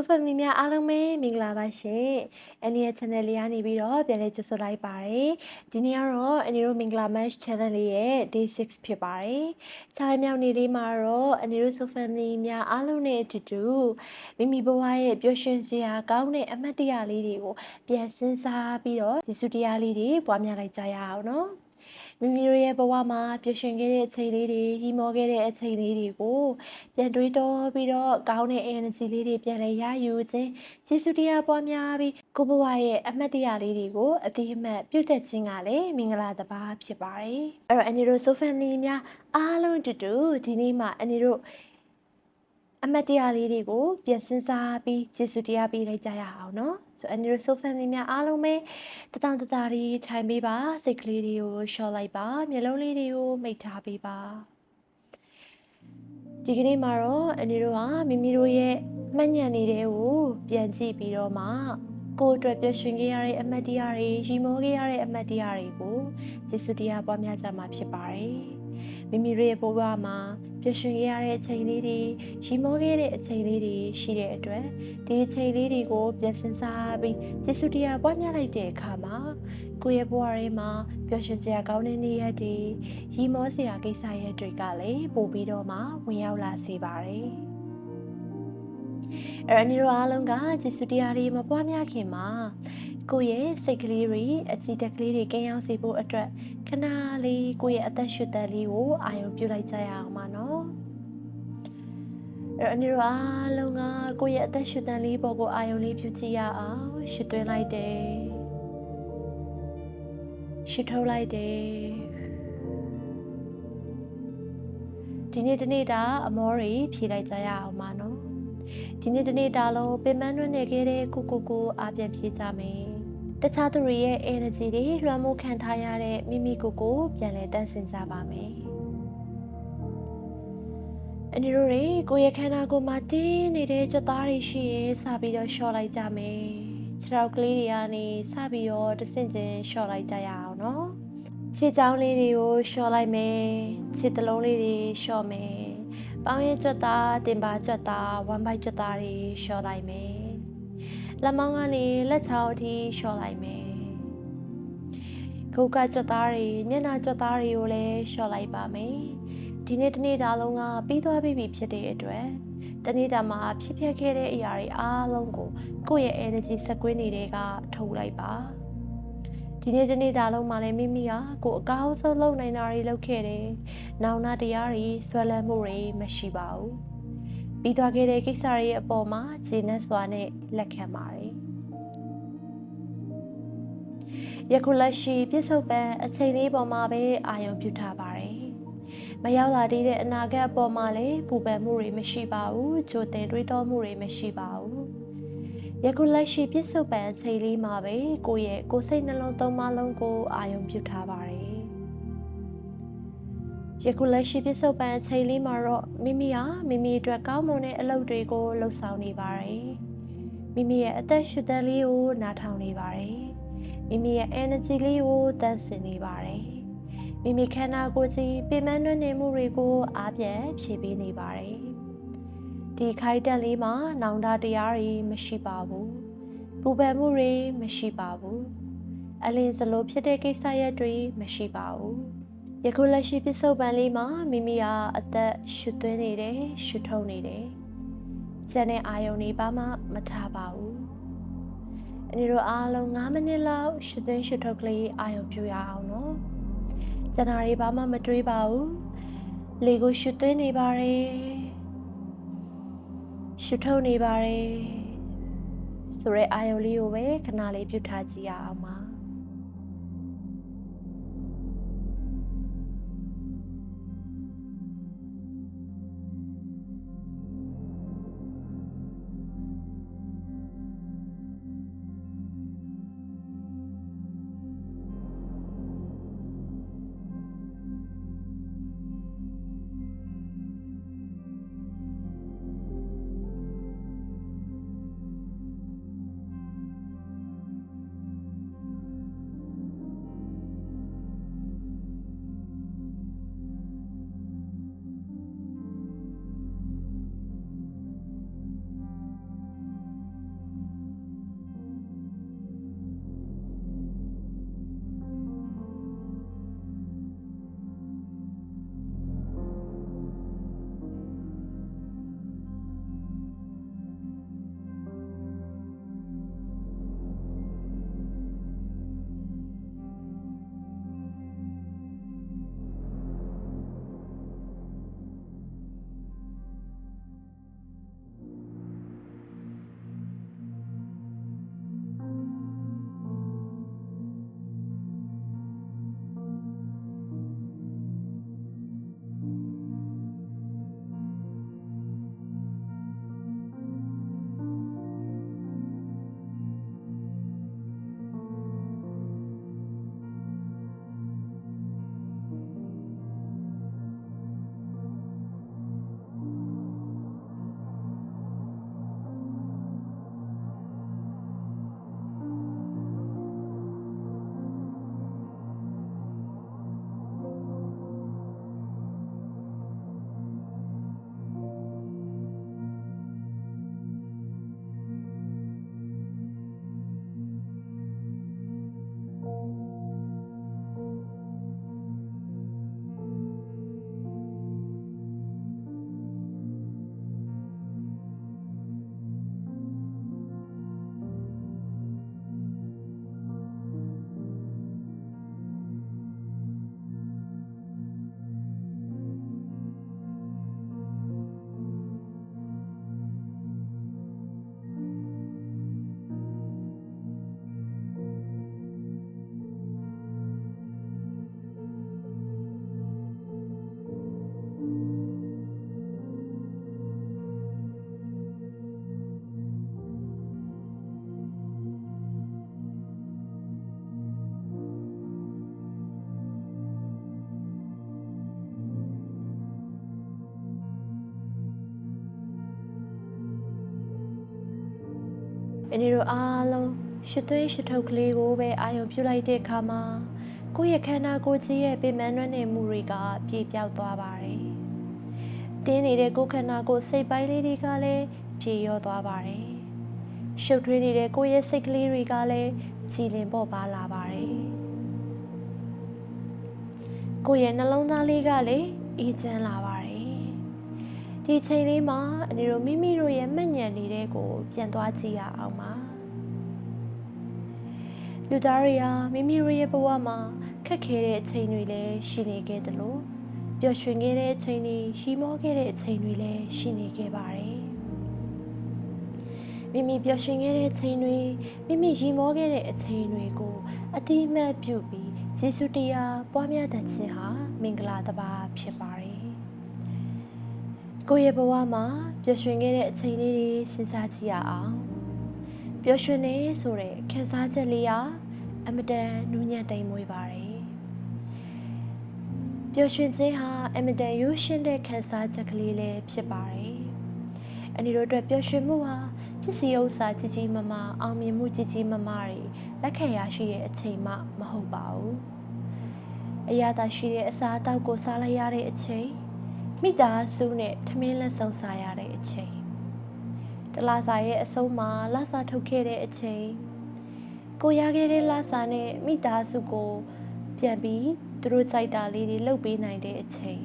ဆိုဖမ်မီများအားလုံးပဲမင်္ဂလာပါရှင်။အန်နီရဲ့ channel လေးကနေပြီးတော့ပြန်လည်ကြိုဆိုလိုက်ပါတယ်။ဒီနေ့ကတော့အန်နီတို့မင်္ဂလာ match channel လေးရဲ့ day 6ဖြစ်ပါတယ်။ခြားမြောက်နေ့လေးမှာတော့အန်နီတို့ဆိုဖမ်မီများအားလုံးနဲ့အတူတူမိမိဘဝရဲ့ပျော်ရွှင်စရာကောင်းတဲ့အမတ်တရလေးတွေကိုပြန်စဉ်းစားပြီးတော့ကျေးဇူးတရားလေးတွေပွားများလိုက်ကြရအောင်နော်။ မိမိတို့ရဲ့ဘဝမှာပျော်ရွှင်ခဲ့တဲ့အချိန်လေးတွေရီမောခဲ့တဲ့အချိန်လေးတွေကိုပြန်တွေးတောပြီးတော့ကောင်းတဲ့ energy လေးတွေပြန်လဲရယူခြင်းကျေးဇူးတရားပွားများပြီးကိုဘဝရဲ့အမှတ်တရလေးတွေကိုအတိအမှတ်ပြုတ်တက်ခြင်းကလည်းမင်္ဂလာတစ်ပါးဖြစ်ပါတယ်အဲ့တော့အန်ဒီတို့ဆိုဖန်လီများအားလုံးတူတူဒီနေ့မှာအန်ဒီတို့အမတ်တရားလေးတွေကိုပြန်စဉ်းစားပြီးကျေးဇူးတရားပေးလိုက်ကြရအောင်နော် ဆိုအန်ဒီရိုဆိုဖန်မီများအားလုံးပဲတတန်တတာတွေထိုင်ပေးပါစိတ်ကလေးတွေကိုရှော့လိုက်ပါမျက်လုံးလေးတွေကိုမိတ်ထားပေးပါဒီကနေ့မှာတော့အန်ဒီတို့ကမိမိတို့ရဲ့မှတ်ညံနေတဲ့ကိုပြန်ကြည့်ပြီးတော့မှကိုယ်အတွက်ပျော်ရွှင်ခဲ့ရတဲ့အမတ်တရားတွေရီမောခဲ့ရတဲ့အမတ်တရားတွေကိုကျေးဇူးတရားပွားများကြမှာဖြစ်ပါတယ်မိမိတို့ရဲ့ဘဝမှာ ပျော်ရွှင်ခဲ့ရတဲ့အချိန်လေးတွေရီမောခဲ့တဲ့အချိန်လေးတွေရှိတဲ့အတွက်ဒီအချိန်လေးတွေကိုပြန်စဉ်းစားပြီးကျေးဇူးတရားပွားများလိုက်တဲ့အခါမှာကိုယ့်ရဲ့ဘဝထဲမှာပျော်ရွှင်စရာကောင်းတဲ့နေ့ရက်တွေရီမောစရာကိစ္စရက်တွေကလည်းပို့ပြီးတော့မှဝင်ရောက်လာစေပါတယ်အဲ့တော့ညီတို့အားလုံးကကျေးဇူးတရားတွေမပွားများခင်မှာကိုယ့်ရဲ့စိတ်ကလေးတွေအကြည်တက်ကလေးတွေကင်းအောင်စေဖို့အတွက်ခဏလေးကိုယ့်ရဲ့အသက်ရှူသက်လေးကိုအာရုံပြုလိုက်ကြရအောင်ပါနော် အဲ့တော့အနည်းအားလုံးကကိုယ့်ရဲ့အသက်ရှူသက်လေးပေါ်ကိုအာရုံလေးပြုကြည့်ရအောင်ရှူသွင်းလိုက်တယ်ရှူထုတ်လိုက်တယ်ဒီနေ့တနေ့တာအမောတွေဖြေလိုက်ကြရအောင်ပါနော်ဒီနေ့တနေ့တာလုံးပင်ပန်းတွင်းနေခဲ့တဲ့ကိုကိုကိုအားပြန်ဖြေကြမယ်တခြားသူတွေရဲ့ energy တွေလွှမ်းမိုးခံထားရတဲ့မိမိကိုယ်ကိုပြန်လဲတန့်စင်ကြပါမယ်။ အန်ဒီတို့တွေကိုယ့်ရဲ့ခန္ဓာကိုယ်မှာတင်းနေတဲ့ကြွသားတွေရှိရင်စပြီးတော့ရှော့လိုက်ကြမယ်။ခြေထောက်ကလေးတွေကနေစပြီးတော့တဆင့်ချင်းရှော့လိုက်ကြရအောင်နော်။ခြေချောင်းလေးတွေကိုရှော့လိုက်မယ်။ခြေသလုံးလေးတွေရှော့မယ်။ပေါင်းရဲ့ကြွသားတင်ပါကြွသားဝမ်ဘိုက်ကြွသားတွေရှော့လိုက်မယ်။လက်မောင်းကနေလက်ချောင်းအထိလျှော့လိုက်မယ်ခုတ်ကကြွသားတွေမျက်နှာကြွသားတွေကိုလည်းလျှော့လိုက်ပါမယ် ဒီနေ့တနေ့တာလုံးကပြီးသွားပြီဖြစ်တဲ့အတွက်တနေ့တာမှာဖြစ်ပျက်ခဲ့တဲ့အရာတွေအားလုံးကိုကိုယ့်ရဲ့ energy စက်ကွင်းတွေကထုတ်လိုက်ပါဒီနေ့တနေ့တာလုံးမှာလည်းမိမိကကိုယ်အကောင်းဆုံးလုပ်နိုင်တာတွေလုပ်ခဲ့တယ်။နောင်နာတရားတွေဆွဲလန်းမှုတွေမရှိပါဘူး။ပြီးသွားခဲ့တဲ့ကိစ္စတွေအပေါ်မှာခြေနဲ့စွာနဲ့လက်ခံပါတယ်ယခုလက်ရှိပြစ္ဆုတ်ပံအချိန်လေးပေါ်မှာပဲအာရုံပြုထားပါတယ် မရောက်လာသေးတဲ့အနာဂတ်အပေါ်မှာလည်းပူပန်မှုတွေမရှိပါဘူးကြိုတင်တွေးတောမှုတွေမရှိပါဘူးယခုလက်ရှိပြစ္ဆုတ်ပံအချိန်လေးမှာပဲကိုယ့်ရဲ့ကိုယ်စိတ်နှလုံးသုံးပါးလုံးကိုအာရုံပြုထားပါတယ်ယခုလက်ရှိပြစ္ဆုတ်ပံအချိန်လေးမှာတော့မိမိဟာမိမိအတွက်ကောင်းမွန်တဲ့အလုပ်တွေကိုလှုပ်ဆောင်နေပါတယ်။မိမိရဲ့အသက်ရှူသက်လေးကိုနားထောင်နေပါတယ်။မိမိရဲ့ energy လေးကိုတန့်စင်နေပါတယ်။ မိမိခန္ဓာကိုယ်ကြီးပင်ပန်းနှွနေမှုတွေကိုအားပြန်ဖြည့်ပေးနေပါတယ်။ဒီခိုက်တက်လေးမှာနောင်တတရားတွေမရှိပါဘူး။ပူပန်မှုတွေမရှိပါဘူး။အလင်းစလိုဖြစ်တဲ့ကိစ္စရပ်တွေမရှိပါဘူး။ယခုလက်ရှိပစ္စုပန်လေးမှာမိမိကအသက်ရှုသွင်းနေတယ်ရှုထုတ်နေတယ်။ကျန်တဲ့အာယုံတွေဘာမှမထားပါဘူး။အနေတို့အားလုံး9မိနစ်လောက်ရှုသွင်းရှုထုတ်ကလေးအာယုံပြရအောင်နော်။ ကျန်တာတွေဘာမှမတွေးပါဘူး။လေကိုရှုသွင်းနေပါတယ်။ရှုထုတ်နေပါတယ်။ဆိုရဲအာယုံလေးကိုပဲခဏလေးပြုထားကြည့်ရအောင်ပါ။ အန်ဒီတို့အားလုံးရှစ်သွေးရှစ်ထုတ်ကလေးကိုပဲအာရုံပြုလိုက်တဲ့အခါမှာကိုယ့်ရဲ့ခန္ဓာကိုယ်ကြီးရဲ့ပင်ပန်းနှွမ်းနေမှုတွေကပြေပြောက်သွားပါတယ်။တင်းနေတဲ့ကိုယ်ခန္ဓာကိုယ်စိတ်ပိုင်းလေးတွေကလည်းပြေရောသွားပါတယ်။ရှုပ်ထွေးနေတဲ့ကိုယ့်ရဲ့စိတ်ကလေးတွေကလည်းကြည်လင်ပေါ်ပါလာပါတယ်။ကိုယ့်ရဲ့နှလုံးသားလေးကလည်းအေးချမ်းလာပါတယ်။ ဒီချိန်လေးမှာအနေတို့မိမိတို့ရဲ့မှတ်ဉာဏ်လေးတွေကို ပြန်သွားကြည့်ရအောင်ပါ။လူသားတွေဟာမိမိတို့ရဲ့ဘဝမှာခက်ခဲတဲ့အချိန်တွေလည်းရှိနေခဲ့တယ်လို့ပျော်ရွှင်ခဲ့တဲ့အချိန်တွေရှိမောခဲ့တဲ့အချိန်တွေလည်းရှိနေခဲ့ပါတယ်မိမိပျော်ရွှင်ခဲ့တဲ့အချိန်တွေမိမိရီမောခဲ့တဲ့အချိန်တွေကိုအတိအမှတ်ပြုပြီးယေရှုတရားပွားများတတ်ခြင်းဟာမင်္ဂလာတစ်ပါးဖြစ်ပါတယ် ကိုယ့်ရဲ့ဘဝမှာပျော်ရွှင်ခဲ့တဲ့အချိန်လေးတွေစဉ်းစားကြည့်ရအောင်ပျော်ရွှင်နေဆိုတဲ့ခံစားချက်လေးဟာအမတန်နူးညံ့တိမ်မွေးပါတယ်ပျော်ရွှင်ခြင်းဟာအမတန်ရိုးရှင်းတဲ့ခံစားချက်ကလေးလည်းဖြစ်ပါတယ်အနီတို့အတွက်ပျော်ရွှင်မှုဟာပစ္စည်းဥစ္စာကြီးကြီးမားမားအောင်မြင်မှုကြီးကြီးမားမားတွေလက်ခံရရှိတဲ့အချိန်မှမဟုတ်ပါဘူးအရာသာရှိတဲ့အစာအသောက်ကိုစားလိုက်ရတဲ့အချိန် မိသားစုနဲ့ထမင်းလက်ဆောင်စားရတဲ့အချိန်တလားစာရဲ့အဆုံးမှာလဆာထုတ်ခဲ့တဲ့အချိန်ကိုရခဲ့တဲ့လဆာနဲ့မိသားစုကိုပြန်ပြီးသူတို့ကြိုက်တာလေးတွေလုပ်ပေးနိုင်တဲ့အချိန်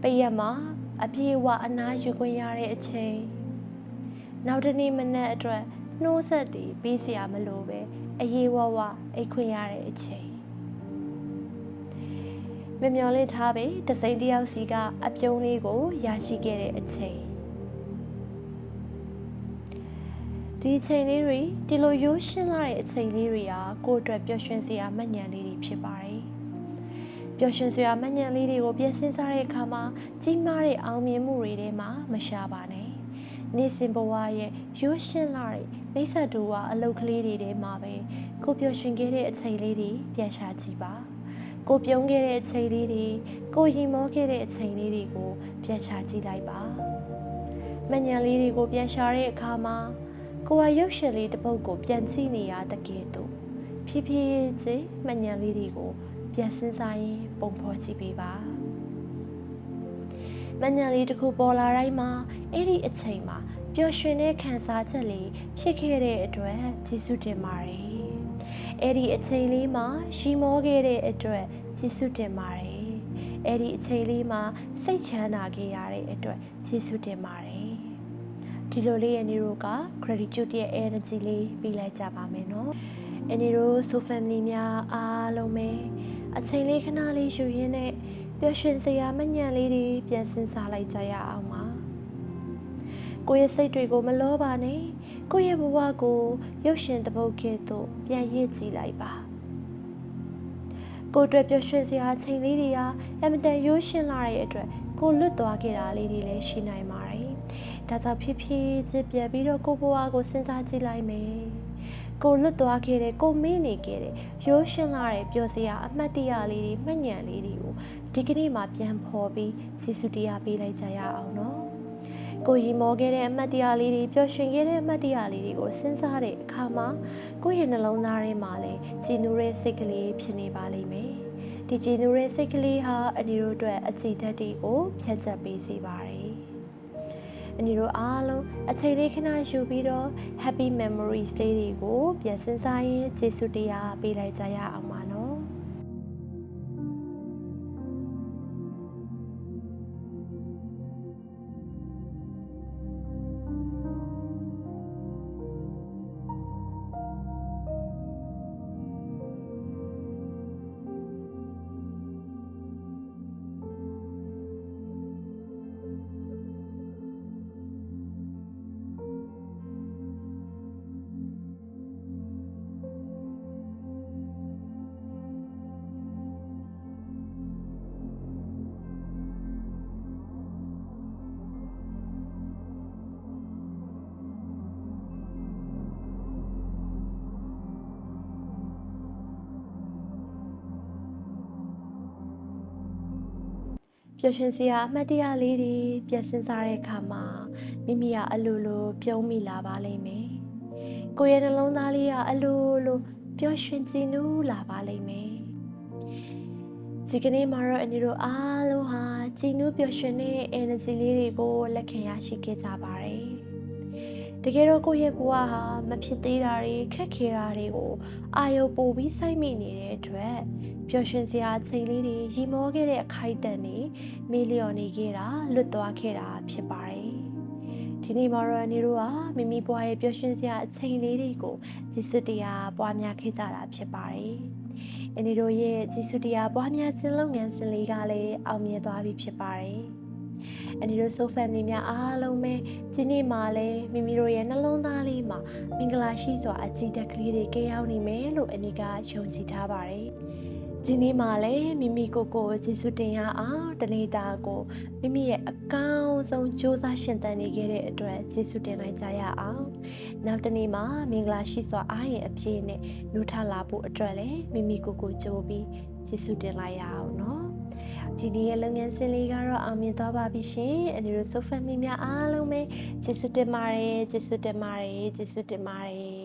ပရက်မှာအပြေအဝအနားယူခွင့်ရတဲ့အချိန်နောက်တနေ့မနက်အတွက်နှိုးဆက်တည်ပြီးစရာမလိုပဲအရေးဝဝအိတ်ခွင့်ရတဲ့အချိန် မမျော်လင့်ထားပဲတစိမ့်တယောက်စီကအပြုံးလေးကိုရရှိခဲ့တဲ့အချိန်ဒီအချိန်လေးတွေဒီလိုရိုးရှင်းလာတဲ့အချိန်လေးတွေဟာကိုယ့်အတွက်ပျော်ရွှင်စရာမှတ်ဉာဏ်လေးတွေဖြစ်ပါတယ်ပျော်ရွှင်စရာမှတ်ဉာဏ်လေးတွေကိုပြင်ဆင်စားတဲ့အခါမှာကြီးမားတဲ့အောင်မြင်မှုတွေထဲမှာမရှာပါနဲ့နေစဉ်ဘဝရဲ့ရိုးရှင်းလာတဲ့မိစ္ဆတူဝါအလုတ်ကလေးတွေထဲမှာပဲကိုပျော်ရွှင်ခဲ့တဲ့အချိန်လေးတွေပြန်ရှာကြည့်ပါ ကိုပြုံးခဲ့တဲ့အချိန်လေးတွေကိုရင်မောခဲ့တဲ့အချိန်လေးတွေကိုပြန်ရှာကြည့်လိုက်ပါမညံလေးတွေကိုပြန်ရှာတဲ့အခါမှာကိုကရုပ်ရှင်လေးတစ်ပုဒ်ကိုပြန်ကြည့်နေရတကယ်တော့ဖြည်းဖြည်းချင်းမညံလေးတွေကိုပြန်စင်းစားရင်ပုံဖော်ကြည့်ပေးပါမညံလေးတစ်ခုပေါ်လာတိုင်းမှာအဲ့ဒီအချိန်မှာပျော်ရွှင်တဲ့ခံစားချက်လေးဖြစ်ခဲ့တဲ့အတွက်ကျေးဇူးတင်ပါတယ် အဲ့ဒီအချိန်လေးမှာရှီမောခဲ့တဲ့အတွက်ကျေးဇူးတင်ပါတယ်အဲ့ဒီအချိန်လေးမှာစိတ်ချမ်းသာခဲ့ရတဲ့အတွက်ကျေးဇူးတင်ပါတယ်ဒီလိုလေးရဲ့နေတို့က gratitude ရဲ့ energy လေးပြီးလိုက်ကြပါမယ်နော်အနီတို့ so family များအားလုံးပဲအချိန်လေးခဏလေးယူရင်းနဲ့ပျော်ရွှင်စရာမညံလေးတွေပြန်စင်းစားလိုက်ကြရအောင်ပါကိုယ့်ရဲ့စိတ်တွေကိုမလောပါနဲ့ ကိုယ့်ရဲ့ဘဝကိုရုပ်ရှင်တပုတ်ကဲ့သို့ပြန်ရစ်ကြည့်လိုက်ပါကိုယ်အတွက်ပျော်ရွှင်စရာအချိန်လေးတွေဟာအမတန်ရိုးရှင်းလာတဲ့အတွက်ကိုလွတ်သွားခဲ့တာလေးတွေလည်းရှိနိုင်ပါတယ်ဒါကြောင့်ဖြည်းဖြည်းချင်းပြန်ပြီးတော့ကိုဘဝကိုစဉ်းစားကြည့်လိုက်မယ်ကိုလွတ်သွားခဲ့တဲ့ကိုမေ့နေခဲ့တဲ့ရိုးရှင်းလာတဲ့ပျော်စရာအမှတ်တရလေးတွေမှတ်ဉာဏ်လေးတွေကိုဒီကနေ့မှပြန်ဖော်ပြီးကျေးဇူးတရားပေးလိုက်ကြရအောင်နော် ကိုရီမောခဲ့တဲ့အမှတ်တရလေးတွေပျော်ရွှင်ခဲ့တဲ့အမှတ်တရလေးတွေကိုစဉ်းစားတဲ့အခါမှာကိုယ့်ရဲ့နှလုံးသားထဲမှာလည်းကြည်နူးတဲ့စိတ်ကလေးဖြစ်နေပါလိမ့်မယ်ဒီကြည်နူးတဲ့စိတ်ကလေးဟာအနီတို့အတွက်အကြည်ဓာတ်တွေကိုဖြတ်ချက်ပေးစေပါတယ်အညီတို့အားလုံးအချိန်လေးခဏယူပြီးတော့ happy memories လေးတွေကိုပြန်စဉ်းစားရင်းကျေးဇူးတရားပေးလိုက်ကြရအောင် ရွှင်စရာအမှတ်တရလေးတွေပြန်စင်စားတဲ့အခါမှာမိမိကအလိုလိုပြုံးမိလာပါလိမ့်မယ်ကိုယ့်ရဲ့နှလုံးသားလေးကအလိုလိုပျော်ရွှင်ကြည်နူးလာပါလိမ့်မယ်ဒီကနေ့မှာတော့အနေတို့အားလုံးဟာကြည်နူးပျော်ရွှင်တဲ့ energy လေးတွေကိုလက်ခံရရှိခဲ့ကြပါတယ်တကယ်တော့ကိုယ့်ရဲ့ဘဝဟာမဖြစ်သေးတာတွေခက်ခဲတာတွေကိုအာရုံပိုပြီးစိုက်မိနေတဲ့အတွက် ပျော်ရွှင်စရာအချိန်လေးတွေရီမောခဲ့တဲ့အခိုက်အတန့်တွေမေးလျော်နေခဲ့တာလွတ်သွားခဲ့တာဖြစ်ပါတယ်ဒီနေ့မှာတော့အနေတို့ကမိမိဘဝရဲ့ပျော်ရွှင်စရာအချိန်လေးတွေကိုကျေးဇူးတရားပွားများခဲ့ကြတာဖြစ်ပါတယ်အနေတို့ရဲ့ကျေးဇူးတရားပွားများခြင်းလုပ်ငန်းစဉ်လေးကလည်းအောင်မြင်သွားပြီဖြစ်ပါတယ်အနေတို့ so family များအားလုံးပဲဒီနေ့မှလည်းမိမိတို့ရဲ့နှလုံးသားလေးမှာမင်္ဂလာရှိစွာအကြည်တက်ကလေးတွေကရောက်နေမယ်လို့အနိကယုံကြည်ထားပါတယ်။ ဒီနေ့မှလည်းမိမိကိုယ်ကိုယ်ကျေးဇူးတင်ရအောင်တနေ့တာကိုမိမိရဲ့အကောင်းဆုံးစူးစမ်းရှင်သန်နေခဲ့တဲ့အတွက်ကျေးဇူးတင်လိုက်ကြရအောင်။နောက်တစ်နေ့မှမင်္ဂလာရှိစွာအားရင်အပြည့်နဲ့နှုထလာဖို့အတွက်လည်းမိမိကိုယ်ကိုယ်ကြိုးပြီးကျေးဇူးတင်လိုက်ရအောင်နော်။ဒီနေ့ရဲ့လုပ်ငန်းစဉ်လေးကတော့အောင်မြင်သွားပါပြီရှင်။အနေတို့ so family များအားလုံးပဲကျေးဇူးတင်ပါတယ်ကျေးဇူးတင်ပါတယ်ကျေးဇူးတင်ပါတယ်